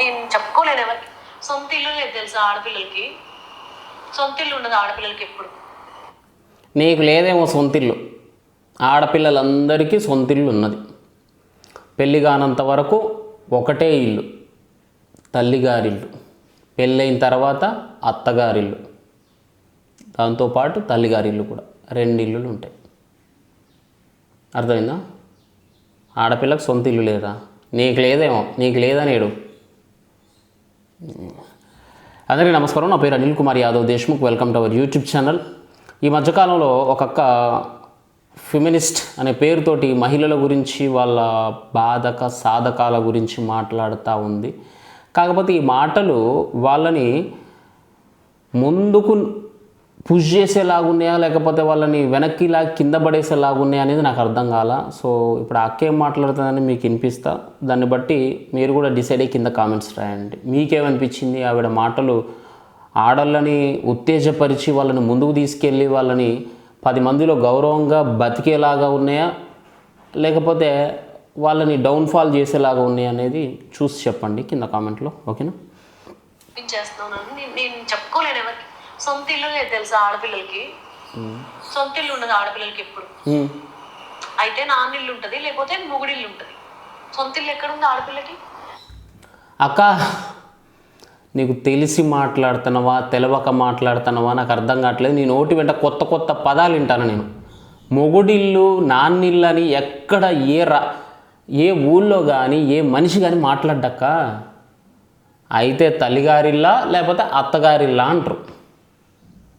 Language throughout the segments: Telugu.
నేను చెప్పుకోలేను ఎవరికి. సొంత ఇల్లు లేదు తెలుసా ఆడపిల్లలకి? సొంత ఇల్లు ఉండదు ఆడపిల్లలకి ఎప్పుడు. నీకు లేదేమో సొంతిల్లు ఆడపిల్లలందరికీ సొంతిల్లు ఉన్నది. పెళ్ళి కానంత వరకు ఒకటే ఇల్లు తల్లిగారిల్లు. పెళ్ళైన తర్వాత అత్తగారిల్లు. దాంతోపాటు తల్లిగారిల్లు కూడా. రెండు ఇల్లులు ఉంటాయి. అర్థమైందా? ఆడపిల్లకు సొంత ఇల్లు లేదా? నీకు లేదేమో. నీకు లేదనేడు. అందరికీ నమస్కారం. నా పేరు Anil Kumar Yadav Deshmukh. Welcome to our YouTube channel. ఈ మధ్యకాలంలో ఒక అక్క ఫెమినిస్ట్ అనే పేరుతోటి మహిళల గురించి వాళ్ళ బాధక సాధకాల గురించి మాట్లాడుతూ ఉంది. కాకపోతే ఈ మాటలు వాళ్ళని ముందుకు పుష్ చేసేలాగున్నాయా? లేకపోతే వాళ్ళని వెనక్కి ఇలా కింద పడేసేలాగున్నాయా అనేది నాకు అర్థం కాల. సో ఇప్పుడు అక్కేం మాట్లాడుతుందని మీకు వినిపిస్తా. దాన్ని బట్టి మీరు కూడా డిసైడ్ అయ్యి కింద కామెంట్స్ రాయండి. మీకేమనిపించింది? ఆవిడ మాటలు ఆడళ్ళని ఉత్తేజపరిచి వాళ్ళని ముందుకు తీసుకెళ్ళి వాళ్ళని పది మందిలో గౌరవంగా బతికేలాగా ఉన్నాయా? లేకపోతే వాళ్ళని డౌన్ఫాల్ చేసేలాగా ఉన్నాయా అనేది చూసి చెప్పండి కింద కామెంట్లో. ఓకేనా? నేను చెప్పుకోలేను ఎవరికి. సొంత ఇల్లు లేదు తెలుసా ఆడపిల్లలకి? సొంత ఇల్లు ఉండదు ఆడపిల్లలకి ఎప్పుడు. అయితే నాన్న ఇల్లు ఉంటుంది లేకపోతే మొగుడిల్లు ఉంటుంది. సొంత ఇల్లు ఎక్కడ ఉంది ఆడపిల్లకి? అక్క నీకు తెలిసి మాట్లాడుతున్నావా తెలవక మాట్లాడుతున్నావా? నాకు అర్థం కావట్లేదు. నీ నోటి వెంట కొత్త కొత్త పదాలు వింటాను నేను. మొగుడిల్లు నాన్నిల్లు అని ఎక్కడ ఏ రా ఏ ఊళ్ళో కానీ ఏ మనిషి కానీ మాట్లాడ్డక్క? అయితే తల్లిగారిల్లా లేకపోతే అత్తగారిల్లా అంటారు.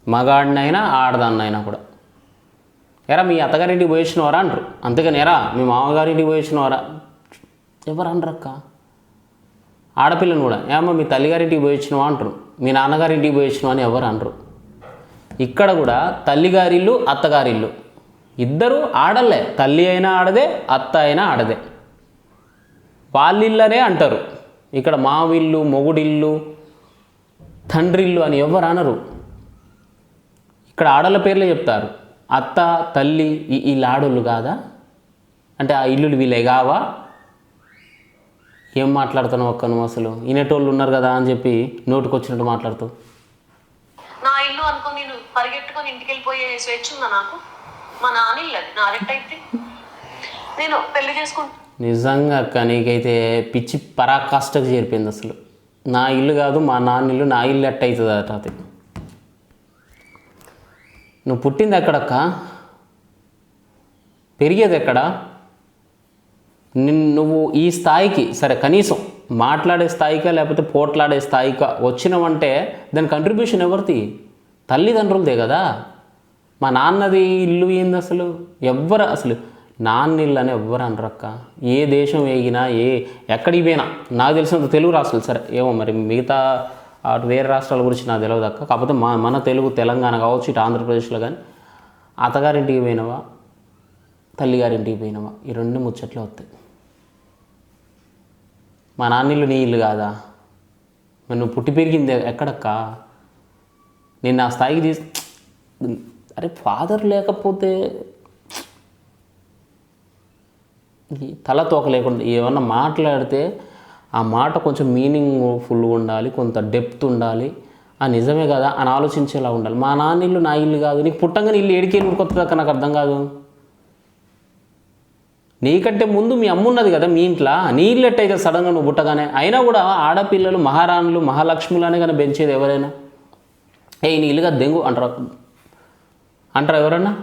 మగాడినైనా ఆడదాన్నైనా కూడా. ఎరా మీ అత్తగారింటికి పోయేసినవారా అంటారు. అంతేగాని ఎరా మీ మామగారింటికి పోయేసినవారా ఎవరు అనరక్క ఆడపిల్లని కూడా. ఏమో మీ తల్లిగారింటికి పోయించినవా అంటారు. మీ నాన్నగారింటికి పోయించినవా అని ఎవరు అనరు. ఇక్కడ కూడా తల్లిగారిల్లు అత్తగారిల్లు. ఇద్దరు ఆడలే తల్లి అయినా ఆడదే అత్త అయినా ఆడదే. వాళ్ళిల్లనే అంటారు. ఇక్కడ మావిల్లు మొగుడిల్లు తండ్రిల్లు అని ఎవరు అనరు. ఇక్కడ ఆడల పేర్లే చెప్తారు. అత్త తల్లి ఈ- వీళ్ళ ఆడోళ్ళు కాదా? అంటే ఆ ఇల్లులు వీళ్ళే కావా? ఏం మాట్లాడుతున్నావు అక్క నువ్వు అసలు? ఈనేటోళ్ళు ఉన్నారు కదా అని చెప్పి నోటికి వచ్చినట్టు మాట్లాడుతావు నా ఇల్లు అనుకో నేను పరిగెట్టుకొని ఇంటికి వెళ్ళిపోయే స్వేచ్ఛ ఉందా నాకు? మా నాన్న ఇల్లు అది. నాదెట్టయితే నేను పెళ్ళి చేసుకుంటా. నిజంగా అక్క నీకైతే పిచ్చి పరాకాష్ఠకు చేరిపోయింది అసలు. నా ఇల్లు కాదు మా నాన్న ఇల్లు నా ఇల్లు ఎట్ట అవుతుంది అట అది నువ్వు పుట్టింది ఎక్కడక్క? పెరిగేది ఎక్కడ? నిన్ను నువ్వు ఈ స్థాయికి సరే కనీసం మాట్లాడే స్థాయికా లేకపోతే పోట్లాడే స్థాయికా వచ్చినవంటే దాని కంట్రిబ్యూషన్ ఎవరిది? తల్లిదండ్రులదే కదా. మా నాన్నది ఇల్లు ఏంది అసలు? ఎవ్వరు అసలు? నాన్న ఇల్లు అని ఎవ్వరు అనరక్క. ఏ దేశం వేగినా ఏ ఎక్కడికి పోయినా నాకు తెలిసినంత తెలుగు రాష్ట్రాలు సరే ఏమో మరి మిగతా అటు వేరే రాష్ట్రాల గురించి నాకు తెలియదు అక్క. కాకపోతే మా మన తెలుగు తెలంగాణ కావచ్చు ఇటు ఆంధ్రప్రదేశ్లో కానీ అత్తగారింటికి పోయినవా? తల్లిగారింటికి పోయినవా? ఈ రెండు ముచ్చట్లు వస్తాయి. మా నాన్నీళ్ళు నీ ఇల్లు కాదా? నువ్వు పుట్టి పెరిగింది ఎక్కడక్క? నేను ఆ స్థాయికి తీసు అరే ఫాదర్ లేకపోతే తల తోక లేకుండా ఏమన్నా మాట్లాడితే ఆ మాట కొంచెం మీనింగ్ ఫుల్గా ఉండాలి కొంత డెప్త్ ఉండాలి. ఆ నిజమే కదా? అని ఆలోచించేలా ఉండాలి. మా నాన్న ఇల్లు నా ఇల్లు కాదు. నీకు పుట్టంగానే ఇల్లు ఏడికెళ్ళి కొత్తదక్క నాకు అర్థం కాదు. నీకంటే ముందు మీ అమ్మ ఉన్నది కదా మీ ఇంట్లో. నీ ఇల్లు ఎట్టయితే సడన్గా నువ్వు పుట్టగానే? అయినా కూడా ఆడపిల్లలు మహారాణులు మహాలక్ష్ములనే కానీ పెంచేది ఎవరైనా. ఏ నీ ఇల్లుగా దెంగు అంటారు. అంటారు ఎవరన్నా?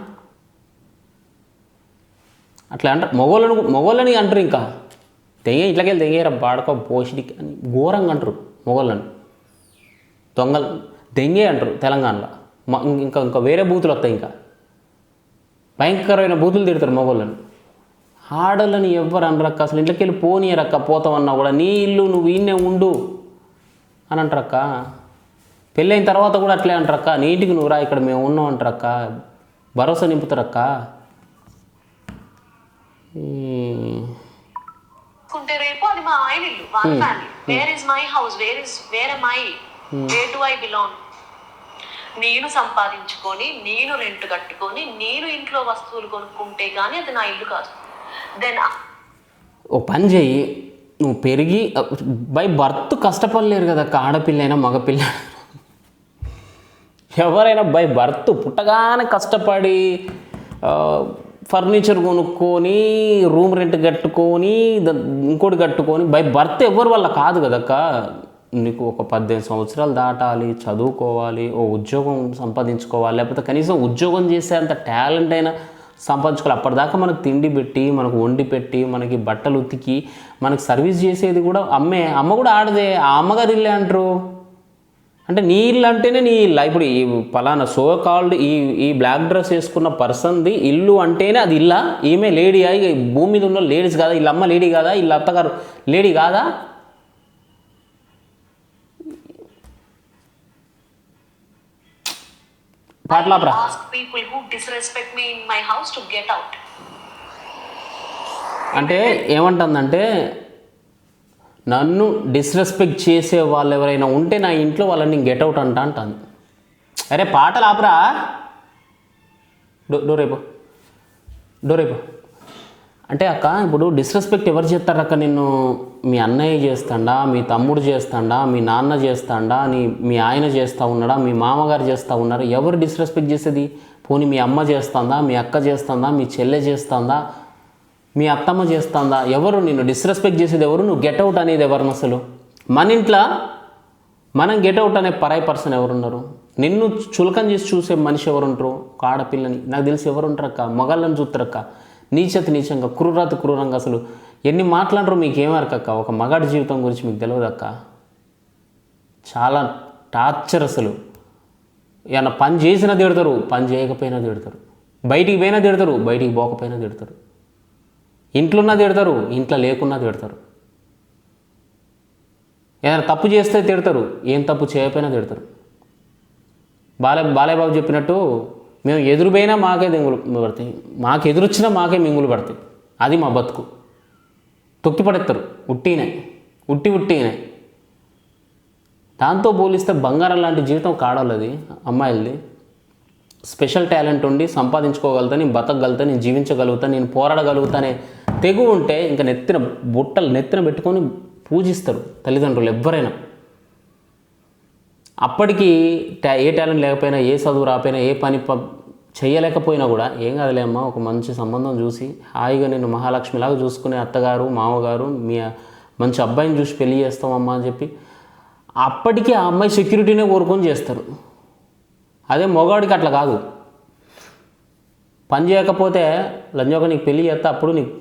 అట్లా అంటారు. మొగోళ్ళను మొగోళ్ళని అంటారు ఇంకా. దెంగే ఇట్లకెళ్ళి దెంగేరా బాడకో పోషిడికి అని ఘోరంగా అంటారు మొగళ్ళని దొంగలు దెంగే అంటారు తెలంగాణలో ఇంకా ఇంకా వేరే బూతులు వస్తాయి ఇంకా భయంకరమైన బూతులు తిడతారు మొగోళ్ళని ఆడలని ఎవ్వరు అనరక్క అసలు ఇంట్లోకి వెళ్ళి పోనీయరక్క పోతామన్నా కూడా నీ ఇల్లు నువ్వు ఈయనే ఉండు అని అంటారక్క పెళ్ళైన తర్వాత కూడా అట్లే అంటారక్క నీ ఇంటికి నువ్వు రా ఇక్కడ మేము ఉన్నాం అంటారక్క భరోసా నింపుతారక్క కుంటే రేపు అది మా ఆయన ఇల్లు వాళ్ళ family where is my house where is where my way to I belong నేను సంపాదించుకొని నేను రెంట్ కట్టుకొని నేను ఇంట్లో వస్తువులు కొనుక్కుంటే గానీ అది నా ఇల్లు కాదు. దెన్ ఓ పని చెయ్యి. నువ్వు పెరిగి బై బర్త్ కష్టపడలేరు కదా అక్క ఆడపిల్ల అయినా మగపిల్ల. ఎవరైనా బై బర్త్ పుట్టగానే కష్టపడి ఫర్నిచర్ కొనుక్కొని రూమ్ రెంట్ కట్టుకొని ఇంకోటి కట్టుకొని బై బర్త్ ఎవరి వల్ల కాదు కదక్క. నీకు ఒక పద్దెనిమిది సంవత్సరాలు దాటాలి చదువుకోవాలి ఓ ఉద్యోగం సంపాదించుకోవాలి లేకపోతే కనీసం ఉద్యోగం చేసే అంత టాలెంట్ అయినా సంపాదించుకోవాలి. అప్పటిదాకా మనకు తిండి పెట్టి మనకు వండి పెట్టి మనకి బట్టలు ఉతికి మనకు సర్వీస్ చేసేది కూడా అమ్మే అమ్మ కూడా ఆడదే ఆ అమ్మగారు ఇల్లే అంటారు. అంటే నీ ఇల్లు అంటేనే నీ ఇల్లు ఇప్పుడు ఈ పలానా సో కాల్డ్ ఈ ఈ బ్లాక్ డ్రెస్ వేసుకున్న పర్సన్ది ఇల్లు అంటేనే అది ఇల్లా? ఈమె లేడీ ఇక భూమి మీద ఉన్న లేడీస్ కాదా? వీళ్ళ అమ్మ లేడీ కాదా? వీళ్ళ అత్తగారు లేడీ కాదా? పాటలాపరా. అంటే ఏమంటుందంటే నన్ను డిస్రెస్పెక్ట్ చేసే వాళ్ళు ఎవరైనా ఉంటే నా ఇంట్లో వాళ్ళని గెట్ అవుట్ అంట అంటాను. అరే పాటలు ఆపరా. డో డోరేపో డోరేపో అంటే అక్క ఇప్పుడు డిస్రెస్పెక్ట్ ఎవరు చేస్తారు అక్క? నిన్ను మీ అన్నయ్య చేస్తాడా? మీ తమ్ముడు చేస్తాడా? మీ నాన్న చేస్తాడా? నీ మీ ఆయన చేస్తూ ఉన్నాడా? మీ మామగారు చేస్తూ ఉన్నారా? ఎవరు డిస్రెస్పెక్ట్ చేసేది? పోనీ మీ అమ్మ చేస్తుందా? మీ అక్క చేస్తుందా? మీ చెల్లె చేస్తుందా? మీ అత్తమ్మ చేస్తుందా? ఎవరు? నిన్ను డిస్రెస్పెక్ట్ చేసేది ఎవరు? నువ్వు గెట్ అవుట్ అనేది ఎవరిని అసలు? మన ఇంట్లో మనం గెట్అవుట్ అనే పరాయి పర్సన్ ఎవరున్నారు? నిన్ను చులకం చేసి చూసే మనిషి ఎవరుంటారు? ఒక ఆడపిల్లని. నాకు తెలిసి ఎవరుంటారక్క? మగాళ్ళని చూస్తారక్క నీచతి నీచంగా క్రూరత క్రూరంగా అసలు ఎన్ని మాట్లాడరు మీకు ఏమరకక్క ఒక మగాడి జీవితం గురించి మీకు తెలియదు అక్క చాలా టార్చర్ అసలు. ఏమన్నా పని చేసినా తిడతారు పని చేయకపోయినా తిడతారు. బయటికి పోయినా తిడతారు బయటికి పోకపోయినా తిడతారు. ఇంట్లో ఉన్నా తిడతారు ఇంట్లో లేకున్నా తిడతారు. ఏదైనా తప్పు చేస్తే తిడతారు ఏం తప్పు చేయకపోయినా తిడతారు. బాలే బాలయ్యబాబు చెప్పినట్టు మేము ఎదురుపోయినా మాకే దెంగులు పడతాయి మాకు ఎదురొచ్చినా మాకే మింగులు పడతాయి. అది మా బతుకు. తొక్కి పడేస్తారు ఉట్టినే ఉట్టి ఉట్టినే. దాంతో పోలిస్తే బంగారం లాంటి జీవితం కాడాలది అమ్మాయిలది. స్పెషల్ టాలెంట్ ఉండి సంపాదించుకోగలుగుతా నేను బతకగలుగుతా నేను జీవించగలుగుతా నేను పోరాడగలుగుతానే తెగు ఉంటే ఇంకా నెత్తిన బుట్టలు నెత్తిన పెట్టుకొని పూజిస్తారు తల్లిదండ్రులు ఎవరైనా అప్పటికి టా ఏ టాలెంట్ లేకపోయినా ఏ చదువు రాకపోయినా ఏ పని ప చేయలేకపోయినా కూడా ఏం కాదులే అమ్మా ఒక మంచి సంబంధం చూసి హాయిగా నేను మహాలక్ష్మిలాగా చూసుకునే అత్తగారు మామగారు మీ మంచి అబ్బాయిని చూసి పెళ్ళి చేస్తామమ్మా అని చెప్పి అప్పటికి ఆ అమ్మాయి సెక్యూరిటీనే కోరుకొని చేస్తారు. అదే మొగాడికి అట్లా కాదు. పని చేయకపోతే లంజోక నీకు పెళ్ళి చేస్తే అప్పుడు నీకు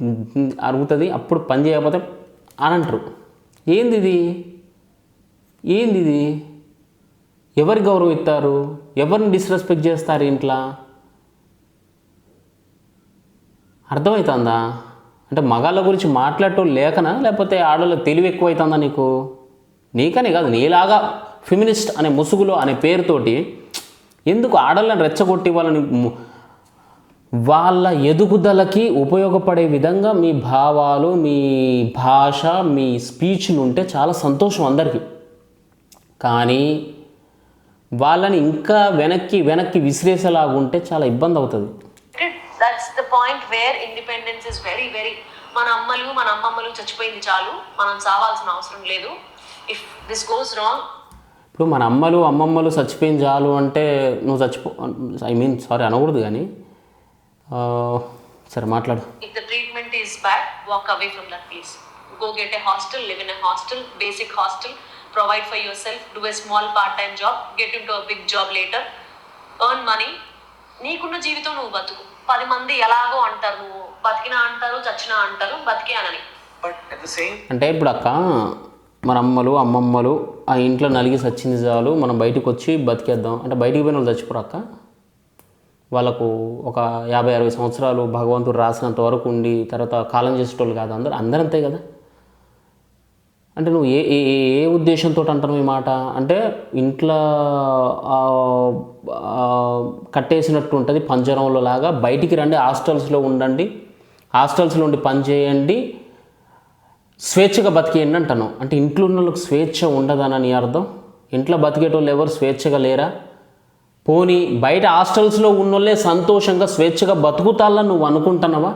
అరుగుతుంది అప్పుడు పని చేయకపోతే అని అంటారు. ఏంది ఇది ఏంది ఇది ఎవరి గౌరవం ఇస్తారు ఎవరిని డిస్రెస్పెక్ట్ చేస్తారు ఇంట్లో? అర్థమవుతుందా అంటే మగాళ్ళ గురించి మాట్లాడటం లేకనా? లేకపోతే ఆడవాళ్ళ తెలివి ఎక్కువైతుందా నీకు? నీకనే కాదు నీలాగా ఫెమినిస్ట్ అనే ముసుగులో అనే పేరుతోటి ఎందుకు ఆడవాళ్ళని రెచ్చగొట్టి వాళ్ళని వాళ్ళ ఎదుగుదలకి ఉపయోగపడే విధంగా మీ భావాలు మీ భాష మీ స్పీచ్లు ఉంటే చాలా సంతోషం అందరికీ. కానీ వాళ్ళని ఇంకా వెనక్కి వెనక్కి విసిరేసేలాగా ఉంటే చాలా ఇబ్బంది అవుతుంది. That's the point where independence is very very మన అమ్మలు మన అమ్మమ్మలు చచ్చిపోయింది చాలు. మనం చావాల్సిన అవసరం లేదు. ఇఫ్ దిస్ గోస్ రాంగ్ ఇప్పుడు మన అమ్మలు అమ్మమ్మలు చచ్చిపోయిన చాలు అంటే నువ్వు చచ్చిపో ఐ మీన్ సారీ అనకూడదు కానీ సరే మాట్లాడు. If treatment is bad walk away from that place go get a hostel live a hostel basic hostel provide for yourself do a small part time job get into a big job later earn money నీకున్న జీవితం నువ్వు బతుకు. పది మంది ఎలాగో అంటారు నువ్వు. బతికినా అంటారు చచ్చినా అంటారు బతికే అనని. అంటే ఇప్పుడు అక్క మన అమ్మలు అమ్మమ్మలు ఆ ఇంట్లో నలిగి చచ్చింది చాలు మనం బయటకు వచ్చి బతికేద్దాం. అంటే బయటికి పోయిన వాళ్ళు చచ్చిపోరు అక్క? వాళ్ళకు ఒక యాభై అరవై సంవత్సరాలు భగవంతుడు రాసినంత వరకు ఉండి తర్వాత కాలం చేసేటోళ్ళు కాదు అందరు అందరంతే కదా? అంటే నువ్వు ఏ ఏ ఏ- ఉద్దేశంతో అంటాను ఈ మాట? అంటే ఇంట్లో కట్టేసినట్టు ఉంటుంది పంజరంలో లాగా బయటికి రండి హాస్టల్స్లో ఉండండి హాస్టల్స్లో ఉండి పని చేయండి స్వేచ్ఛగా బతికేయండి అంటాను అంటే ఇంట్లో ఉన్న వాళ్ళకి స్వేచ్ఛ ఉండదని అర్థం? ఇంట్లో బతికేటోళ్ళు ఎవరు స్వేచ్ఛగా లేరా? పోనీ బయట హాస్టల్స్లో ఉన్నోళ్ళే సంతోషంగా స్వేచ్ఛగా బతుకుతాళ్ళని నువ్వు అనుకుంటున్నావా?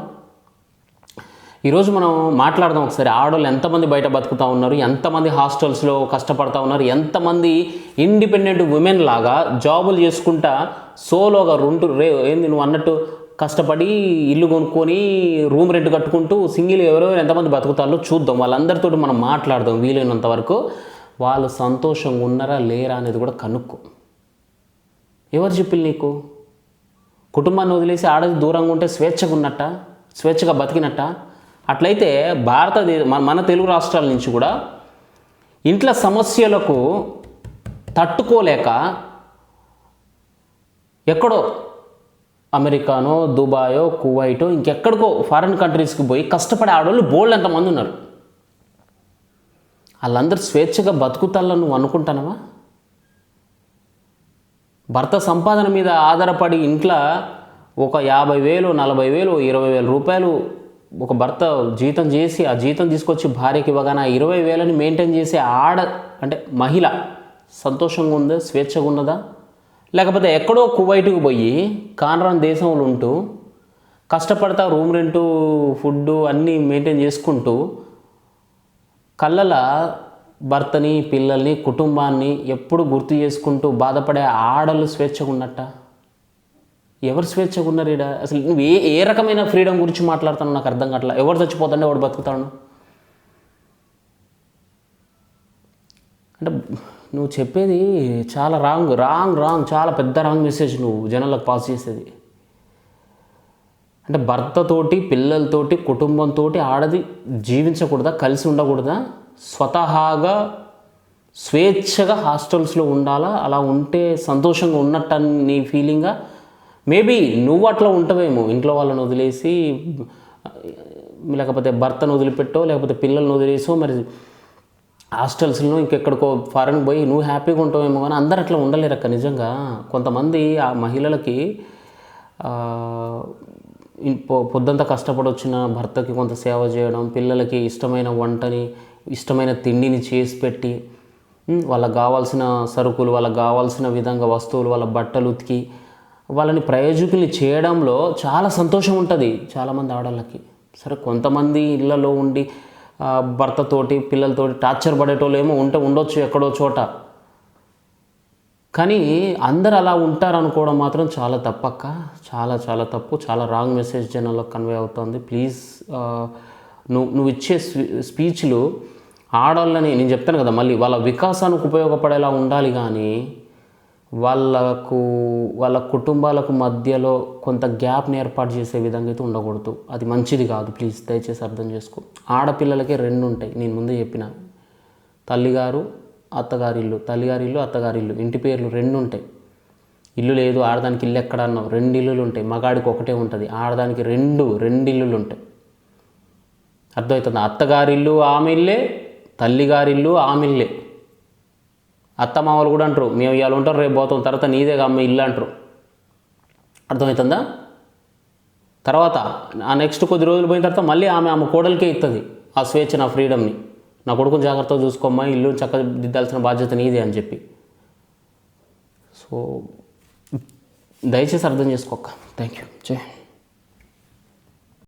ఈరోజు మనం మాట్లాడదాం ఒకసారి. ఆడవాళ్ళు ఎంతమంది బయట బతుకుతూ ఉన్నారు? ఎంతమంది హాస్టల్స్లో కష్టపడతా ఉన్నారు? ఎంతమంది ఇండిపెండెంట్ ఉమెన్ లాగా జాబులు చేసుకుంటా సోలోగా రెండు రే ఏంది నువ్వు అన్నట్టు కష్టపడి ఇల్లు కొనుక్కొని రూమ్ రెంట్ కట్టుకుంటూ సింగిల్ ఎవరెవరు ఎంతమంది బతుకుతారో చూద్దాం. వాళ్ళందరితో మనం మాట్లాడదాం వీలైనంత వరకు. వాళ్ళు సంతోషంగా ఉన్నారా లేరా అనేది కూడా కనుక్కో. ఎవరు చెప్పిల్లు నీకు? కుటుంబాన్ని వదిలేసి ఆడది దూరంగా ఉంటే స్వేచ్ఛగా ఉన్నట్ట? స్వేచ్ఛగా బతికినట్ట? అట్లయితే భారతదేశ మన మన తెలుగు రాష్ట్రాల నుంచి కూడా ఇంట్లో సమస్యలకు తట్టుకోలేక ఎక్కడో అమెరికానో దుబాయో కువైటో ఇంకెక్కడికో ఫారిన్ కంట్రీస్కి పోయి కష్టపడే ఆడవాళ్ళు బోల్డ్ ఎంతమంది ఉన్నారు? వాళ్ళందరూ స్వేచ్ఛగా బతుకుతాలని నువ్వు అనుకుంటానవా భర్త సంపాదన మీద ఆధారపడి ఇంట్లో ఒక యాభై వేలు నలభై వేలు ఇరవై వేల రూపాయలు ఒక భర్త జీతం చేసి ఆ జీతం తీసుకొచ్చి భార్యకి ఇవ్వగానే ఇరవై వేలని మెయింటైన్ చేసే ఆడ అంటే మహిళ సంతోషంగా ఉందా స్వేచ్ఛగా ఉన్నదా? లేకపోతే ఎక్కడో కువైట్కి పోయి కానరాన్ దేశంలో ఉంటూ కష్టపడతా రూమ్ రెంటు ఫుడ్ అన్నీ మెయింటైన్ చేసుకుంటూ కళ్ళల భర్తని పిల్లల్ని కుటుంబాన్ని ఎప్పుడు గుర్తు చేసుకుంటూ బాధపడే ఆడలు స్వేచ్ఛగా ఉన్నట్ట? ఎవరు స్వేచ్ఛగా ఉన్నారు ఈడ? అసలు నువ్వు ఏ ఏ రకమైన ఫ్రీడమ్ గురించి మాట్లాడుతాను నాకు అర్థం కావట్లా. ఎవరు చచ్చిపోతాండే ఎవడు బతుకుతాడు? అంటే నువ్వు చెప్పేది చాలా రాంగ్ రాంగ్ రాంగ్ చాలా పెద్ద రాంగ్ మెసేజ్ నువ్వు జనాలకు పాస్ చేసేది. అంటే భర్తతోటి పిల్లలతోటి కుటుంబంతో ఆడది జీవించకూడదా? కలిసి ఉండకూడదా? స్వతహాగా స్వేచ్ఛగా హాస్టల్స్లో ఉండాలా? అలా ఉంటే సంతోషంగా ఉన్నట్టు అని నీ ఫీలింగా? మేబీ నువ్వు అట్లా ఉంటావేమో. ఇంట్లో వాళ్ళని వదిలేసి లేకపోతే భర్తను వదిలిపెట్టో లేకపోతే పిల్లల్ని వదిలేసో మరి హాస్టల్స్లో ఇంకెక్కడికో ఫారెన్ పోయి నువ్వు హ్యాపీగా ఉంటావేమో కానీ అందరు అట్లా ఉండలేరక్క నిజంగా. కొంతమంది ఆ మహిళలకి ఆ, పొద్దంతా కష్టపడి వచ్చిన భర్తకి కొంత సేవ చేయడం పిల్లలకి ఇష్టమైన వంటని ఇష్టమైన తిండిని చేసి పెట్టి వాళ్ళకి కావాల్సిన సరుకులు వాళ్ళకి కావాల్సిన విధంగా వస్తువులు వాళ్ళ బట్టలు ఉతికి వాళ్ళని ప్రయోజకుల్ని చేయడంలో చాలా సంతోషం ఉంటుంది చాలామంది ఆడవాళ్ళకి. సరే కొంతమంది ఇళ్ళలో ఉండి భర్తతోటి పిల్లలతోటి టార్చర్ పడేటోళ్ళు ఏమో ఉంటే ఉండొచ్చు ఎక్కడో చోట. కానీ అందరు అలా ఉంటారనుకోవడం మాత్రం చాలా తప్పక్క. చాలా చాలా తప్పు. చాలా రాంగ్ మెసేజ్ జనాలకు కన్వే అవుతుంది. ప్లీజ్ నువ్వు నువ్వు ఇచ్చే స్పీ- స్పీచ్లు ఆడవాళ్ళని నేను చెప్తాను కదా మళ్ళీ వాళ్ళ వికాసానికి ఉపయోగపడేలా ఉండాలి కానీ వాళ్ళకు వాళ్ళ కుటుంబాలకు మధ్యలో కొంత గ్యాప్ని ఏర్పాటు చేసే విధంగా అయితే ఉండకూడదు. అది మంచిది కాదు. ప్లీజ్ దయచేసి అర్థం చేసుకో. ఆడపిల్లలకే రెండు ఉంటాయి. నేను ముందే చెప్పిన. తల్లిగారు అత్తగారిల్లు తల్లిగారిల్లు అత్తగారిల్లు ఇంటి పేర్లు రెండు ఉంటాయి. ఇల్లు లేదు ఆడదానికి ఇల్లు ఎక్కడ అన్నావు? రెండు ఇల్లులు ఉంటాయి. మగాడికి ఒకటే ఉంటుంది. ఆడదానికి రెండు రెండు ఇల్లులు ఉంటాయి. అర్థమవుతుంది. అత్తగారిల్లు ఆమెల్లే తల్లిగారిల్లు ఆమెల్లే. అత్తమామలు ఇల్లు ఆమె అత్త మామలు కూడా అంటారు మేము ఇవాళ ఉంటారు రేపు పోతాం తర్వాత నీదే అమ్మ ఇల్లు అంటారు. అర్థమవుతుందా? తర్వాత ఆ నెక్స్ట్ కొద్ది రోజులు పోయిన తర్వాత మళ్ళీ ఆమె ఆమె కోడలికే ఇస్తుంది ఆ స్వేచ్ఛ నా ఫ్రీడమ్ని నా. కొడుకుని జాగ్రత్తగా చూసుకోమ్మా ఇల్లు చక్కగా దిద్దాల్సిన బాధ్యత నీదే అని చెప్పి. సో దయచేసి అర్థం చేసుకోక్క. థ్యాంక్ యూ జై